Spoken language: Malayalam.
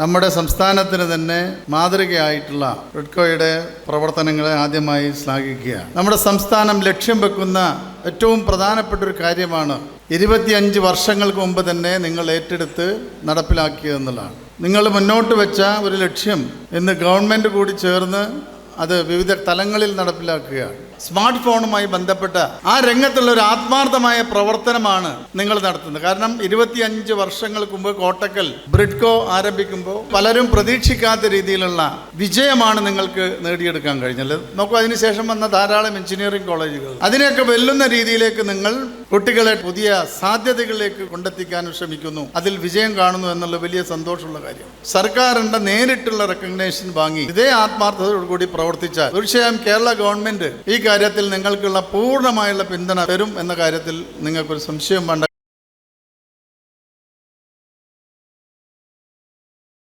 നമ്മുടെ സംസ്ഥാനത്തിന് തന്നെ മാതൃകയായിട്ടുള്ള റെഡ്കോയുടെ പ്രവർത്തനങ്ങളെ ആദ്യമായി ശ്ലാഘിക്കുകയാണ്. നമ്മുടെ സംസ്ഥാനം ലക്ഷ്യം വെക്കുന്ന ഏറ്റവും പ്രധാനപ്പെട്ട ഒരു കാര്യമാണ് ഇരുപത്തിയഞ്ച് വർഷങ്ങൾക്ക് മുമ്പ് തന്നെ നിങ്ങൾ ഏറ്റെടുത്ത് നടപ്പിലാക്കിയതെന്നുള്ളതാണ് നിങ്ങൾ മുന്നോട്ട് വെച്ച ഒരു ലക്ഷ്യം ഇന്ന് ഗവൺമെന്റ് കൂടി ചേർന്ന് അത് വിവിധ തലങ്ങളിൽ നടപ്പിലാക്കുകയാണ്. സ്മാർട്ട് ഫോണുമായി ബന്ധപ്പെട്ട ആ രംഗത്തുള്ള ഒരു ആത്മാർത്ഥമായ പ്രവർത്തനമാണ് നിങ്ങൾ നടത്തുന്നത്. കാരണം ഇരുപത്തിയഞ്ച് വർഷങ്ങൾക്ക് മുമ്പ് കോട്ടക്കൽ ബ്രിഡ്കോ ആരംഭിക്കുമ്പോൾ പലരും പ്രതീക്ഷിക്കാത്ത രീതിയിലുള്ള വിജയമാണ് നിങ്ങൾക്ക് നേടിയെടുക്കാൻ കഴിഞ്ഞത്. നോക്കൂ അതിനുശേഷം വന്ന ധാരാളം എഞ്ചിനീയറിംഗ് കോളേജുകൾ അതിനെയൊക്കെ വെല്ലുന്ന രീതിയിലേക്ക് നിങ്ങൾ കുട്ടികളെ പുതിയ സാധ്യതകളിലേക്ക് കൊണ്ടെത്തിക്കാനും ശ്രമിക്കുന്നു. അതിൽ വിജയം കാണുന്നു എന്നുള്ള വലിയ സന്തോഷമുള്ള കാര്യം. സർക്കാരിന്റെ നേരിട്ടുള്ള റെക്കഗ്നേഷൻ വാങ്ങി ഇതേ ആത്മാർത്ഥതയോടുകൂടി പ്രവർത്തിച്ചാൽ തീർച്ചയായും കേരള ഗവൺമെന്റ് ഈ കാര്യത്തിൽ നിങ്ങൾക്കുള്ള പൂർണമായുള്ള പിന്തുണ തരും എന്ന കാര്യത്തിൽ നിങ്ങൾക്കൊരു സംശയം വേണ്ട.